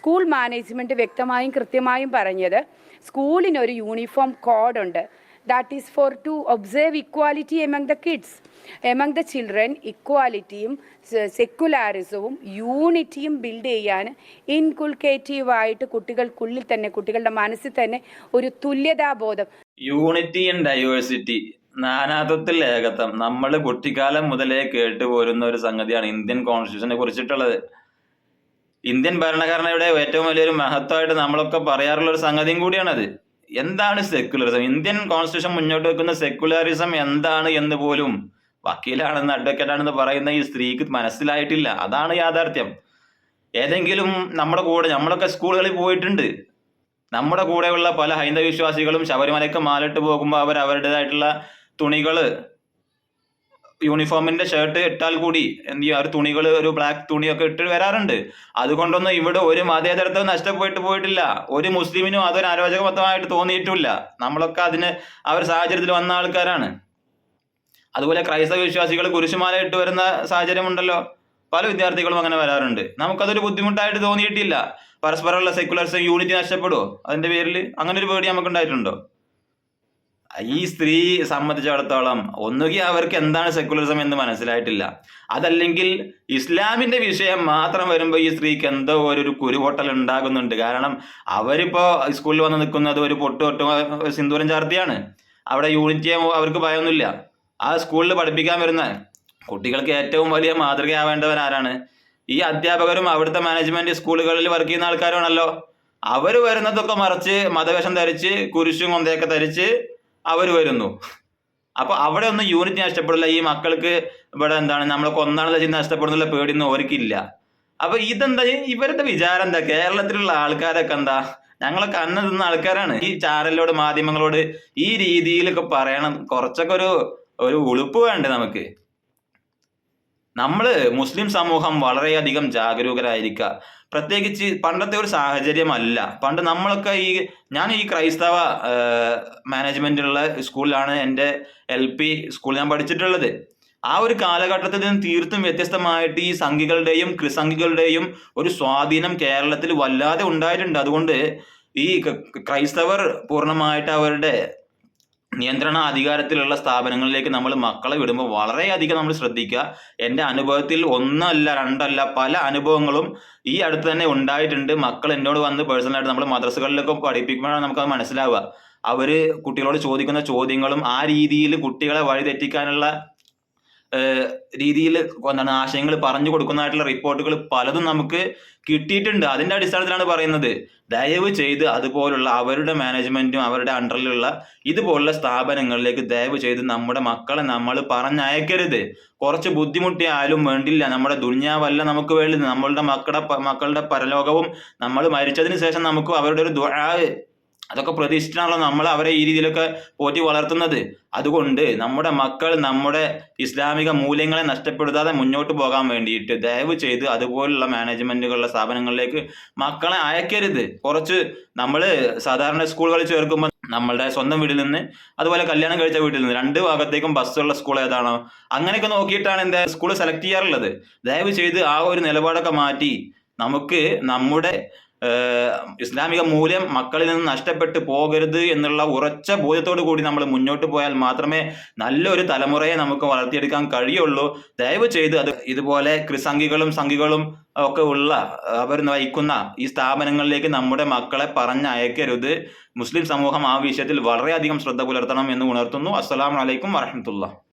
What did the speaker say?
School management വ്യക്തമായും കൃത്യമായും പറഞ്ഞത് സ്കൂളിനൊരു uniform കോഡുണ്ട്. That is for to observe equality among the kids among the children ഇക്വാലിറ്റിയും സെക്കുലാരിസവും യൂണിറ്റിയും ബിൽഡ് ചെയ്യാൻ ഇൻകുൾക്കേറ്റീവായിട്ട് കുട്ടികൾക്കുള്ളിൽ തന്നെ കുട്ടികളുടെ മനസ്സിൽ തന്നെ ഒരു തുല്യതാബോധം. യൂണിറ്റി ആൻഡ് ഡൈവേഴ്സിറ്റി നാനാത്വത്തിൽ ഏകത്വം. നമ്മൾ കുട്ടിക്കാലം മുതലേ കേട്ട് പോരുന്ന ഒരു സംഗതിയാണ് ഇന്ത്യൻ കോൺസ്റ്റിറ്റ്യൂഷനെ കുറിച്ചിട്ടുള്ളത്. ഇന്ത്യൻ ഭരണഘടനയുടെ ഏറ്റവും വലിയൊരു മഹത്വമായിട്ട് നമ്മളൊക്കെ പറയാറുള്ള ഒരു സംഗതിയും കൂടിയാണത്. എന്താണ് സെക്യുലറിസം ഇന്ത്യൻ കോൺസ്റ്റിറ്റ്യൂഷൻ മുന്നോട്ട് വെക്കുന്ന സെക്യുലറിസം എന്താണ് എന്ന് പോലും വക്കീലാണെന്ന് അഡ്വക്കേറ്റ് ആണെന്ന് പറയുന്ന ഈ സ്ത്രീക്ക് മനസ്സിലായിട്ടില്ല. അതാണ് യാഥാർത്ഥ്യം. ഏതെങ്കിലും നമ്മുടെ കൂടെ നമ്മളൊക്കെ സ്കൂളുകളിൽ പോയിട്ടുണ്ട്. നമ്മുടെ കൂടെയുള്ള പല ഹൈന്ദവ വിശ്വാസികളും ശബരിമലയ്ക്ക് മാലിട്ട് പോകുമ്പോൾ അവർ അവരുടേതായിട്ടുള്ള തുണികൾ യൂണിഫോമിന്റെ ഷർട്ട് ഇട്ടാൽ കൂടി എന്ത് ചെയ്യും? ഒരു തുണികൾ ഒരു ബ്ലാക്ക് തുണിയൊക്കെ ഇട്ട് വരാറുണ്ട്. അതുകൊണ്ടൊന്നും ഇവിടെ ഒരു മതേതരത്വം നഷ്ടപ്പെട്ടു പോയിട്ടില്ല. ഒരു മുസ്ലിമിനും അതൊരു അരോചകമത്തമായിട്ട് തോന്നിയിട്ടില്ല. നമ്മളൊക്കെ അതിന് ആ ഒരു സാഹചര്യത്തിൽ വന്ന ആൾക്കാരാണ്. അതുപോലെ ക്രൈസ്തവ വിശ്വാസികൾ കുരിശുമാല ഇട്ട് വരുന്ന സാഹചര്യമുണ്ടല്ലോ. പല വിദ്യാർത്ഥികളും അങ്ങനെ വരാറുണ്ട്. നമുക്കതൊരു ബുദ്ധിമുട്ടായിട്ട് തോന്നിയിട്ടില്ല. പരസ്പരമുള്ള സെക്യുലർസം യൂണിറ്റി നഷ്ടപ്പെടുമോ അതിന്റെ പേരിൽ അങ്ങനെ ഒരു പേടി നമുക്ക് ഉണ്ടായിട്ടുണ്ടോ ഈ സ്ത്രീ സംബന്ധിച്ചിടത്തോളം ഒന്നുകിൽ അവർക്ക് എന്താണ് സെക്യുലറിസം എന്ന് മനസ്സിലായിട്ടില്ല. അതല്ലെങ്കിൽ ഇസ്ലാമിന്റെ വിഷയം മാത്രം വരുമ്പോൾ ഈ സ്ത്രീക്ക് എന്തോ ഒരു കുരുപൊട്ടൽ ഉണ്ടാകുന്നുണ്ട്. കാരണം അവരിപ്പോ സ്കൂളിൽ വന്ന് നിൽക്കുന്നത് ഒരു പൊട്ട് തൊട്ട് സിന്ദൂരം ചാർത്തിയാണ്. അവിടെ യൂണിറ്റിയെ അവർക്ക് ഭയമൊന്നുമില്ല. ആ സ്കൂളിൽ പഠിപ്പിക്കാൻ വരുന്ന കുട്ടികൾക്ക് ഏറ്റവും വലിയ മാതൃകയാവേണ്ടവൻ ആരാണ്? ഈ അധ്യാപകരും അവിടുത്തെ മാനേജ്മെന്റ് സ്കൂളുകളിൽ വർക്ക് ചെയ്യുന്ന ആൾക്കാരാണല്ലോ അവർ വരുന്നതൊക്കെ മറിച്ച് മതവേഷം ധരിച്ച് കുരിശും കൊന്തയൊക്കെ ധരിച്ച് അവർ വരുന്നു. അപ്പൊ അവിടെ ഒന്നും യൂണിറ്റ് നഷ്ടപ്പെടില്ല. ഈ മക്കൾക്ക് ഇവിടെ എന്താണ്? നമ്മളെ കൊന്നാണെന്ന് വെച്ച് നഷ്ടപ്പെടുന്നുള്ള പേടിയൊന്നും അവർക്കില്ല. അപ്പൊ ഇതെന്താ? ഇവരുടെ വിചാരം എന്താ? കേരളത്തിലുള്ള ആൾക്കാരൊക്കെ എന്താ? ഞങ്ങളൊക്കെ അന്ന തിന്ന ആൾക്കാരാണ്. ഈ ചാനലിലോട് മാധ്യമങ്ങളോട് ഈ രീതിയിലൊക്കെ പറയണം. കുറച്ചൊക്കെ ഒരു ഒരു ഉളുപ്പ് വേണ്ടേ നമുക്ക്? നമ്മൾ മുസ്ലിം സമൂഹം വളരെയധികം ജാഗരൂകരായിരിക്കുക. പ്രത്യേകിച്ച് പണ്ടത്തെ ഒരു സാഹചര്യമല്ല. പണ്ട് നമ്മളൊക്കെ ഈ ഞാൻ ഈ ക്രൈസ്തവ മാനേജ്മെന്റുള്ള സ്കൂളിലാണ് എന്റെ എൽ പി സ്കൂൾ ഞാൻ പഠിച്ചിട്ടുള്ളത്. ആ ഒരു കാലഘട്ടത്തിൽ നിന്ന് തീർത്തും വ്യത്യസ്തമായിട്ട് ഈ സംഘികളുടെയും ക്രിസംഘികളുടെയും ഒരു സ്വാധീനം കേരളത്തിൽ വല്ലാതെ ഉണ്ടായിട്ടുണ്ട്. അതുകൊണ്ട് ഈ ക്രൈസ്തവർ പൂർണമായിട്ട് അവരുടെ നിയന്ത്രണ അധികാരത്തിലുള്ള സ്ഥാപനങ്ങളിലേക്ക് നമ്മൾ മക്കളെ വിടുമ്പോൾ വളരെയധികം നമ്മൾ ശ്രദ്ധിക്കുക. എന്റെ അനുഭവത്തിൽ ഒന്നല്ല രണ്ടല്ല പല അനുഭവങ്ങളും ഈ അടുത്ത് തന്നെ ഉണ്ടായിട്ടുണ്ട്. മക്കൾ എന്നോട് വന്ന് പേഴ്സണലായിട്ട് നമ്മൾ മദ്രസകളിലൊക്കെ പഠിപ്പിക്കുമ്പോഴാണ് നമുക്കത് മനസ്സിലാവുക. അവർ കുട്ടികളോട് ചോദിക്കുന്ന ചോദ്യങ്ങളും ആ രീതിയിൽ കുട്ടികളെ വഴിതെറ്റിക്കാനുള്ള രീതിയിൽ എന്താണ് ആശയങ്ങൾ പറഞ്ഞു കൊടുക്കുന്നതായിട്ടുള്ള റിപ്പോർട്ടുകൾ പലതും നമുക്ക് കിട്ടിയിട്ടുണ്ട്. അതിന്റെ അടിസ്ഥാനത്തിലാണ് പറയുന്നത്. ദയവ് ചെയ്ത് അതുപോലുള്ള അവരുടെ മാനേജ്മെന്റും അവരുടെ അണ്ടറിലുള്ള ഇതുപോലുള്ള സ്ഥാപനങ്ങളിലേക്ക് ദയവ് ചെയ്ത് നമ്മുടെ മക്കളെ നമ്മൾ പറഞ്ഞയക്കരുത്. കുറച്ച് ബുദ്ധിമുട്ടിയാലും വേണ്ടില്ല. നമ്മുടെ ദുനിയാവല്ല നമുക്ക് വേണ്ടി നമ്മളുടെ മക്കളുടെ മക്കളുടെ പരലോകവും നമ്മൾ മരിച്ചതിന് ശേഷം നമുക്ക് അവരുടെ ഒരു അതൊക്കെ പ്രതീക്ഷിച്ചിട്ടാണല്ലോ നമ്മൾ അവരെ ഈ രീതിയിലൊക്കെ പോറ്റി വളർത്തുന്നത്. അതുകൊണ്ട് നമ്മുടെ മക്കൾ നമ്മുടെ ഇസ്ലാമിക മൂല്യങ്ങളെ നഷ്ടപ്പെടുത്താതെ മുന്നോട്ട് പോകാൻ വേണ്ടിയിട്ട് ദയവ് ചെയ്ത് അതുപോലുള്ള മാനേജ്മെന്റുകളുടെ സ്ഥാപനങ്ങളിലേക്ക് മക്കളെ അയക്കരുത്. കുറച്ച് നമ്മൾ സാധാരണ സ്കൂളുകളിൽ ചേർക്കുമ്പോൾ നമ്മളുടെ സ്വന്തം വീട്ടിൽ നിന്ന് അതുപോലെ കല്യാണം കഴിച്ച വീട്ടിൽ നിന്ന് രണ്ട് ഭാഗത്തേക്കും ബസ്സുള്ള സ്കൂൾ ഏതാണോ അങ്ങനെയൊക്കെ നോക്കിയിട്ടാണ് എന്താ സ്കൂൾ സെലക്ട് ചെയ്യാറുള്ളത്. ദയവ് ചെയ്ത് ആ ഒരു നിലപാടൊക്കെ മാറ്റി നമുക്ക് നമ്മുടെ ഇസ്ലാമിക മൂല്യം മക്കളിൽ നിന്ന് നഷ്ടപ്പെട്ടു പോകരുത് എന്നുള്ള ഉറച്ച ബോധ്യത്തോടു കൂടി നമ്മൾ മുന്നോട്ട് പോയാൽ മാത്രമേ നല്ലൊരു തലമുറയെ നമുക്ക് വളർത്തിയെടുക്കാൻ കഴിയുള്ളൂ. ദയവ് ചെയ്ത് അത് ഇതുപോലെ ക്രിസംഖികളും സംഘികളും ഒക്കെ ഉള്ള അവർ നയിക്കുന്ന ഈ സ്ഥാപനങ്ങളിലേക്ക് നമ്മുടെ മക്കളെ പറഞ്ഞയക്കരുത്. മുസ്ലിം സമൂഹം ആ വിഷയത്തിൽ വളരെയധികം ശ്രദ്ധ പുലർത്തണം എന്ന് ഉണർത്തുന്നു. അസ്സലാമു അലൈക്കും വറഹമത്തുള്ള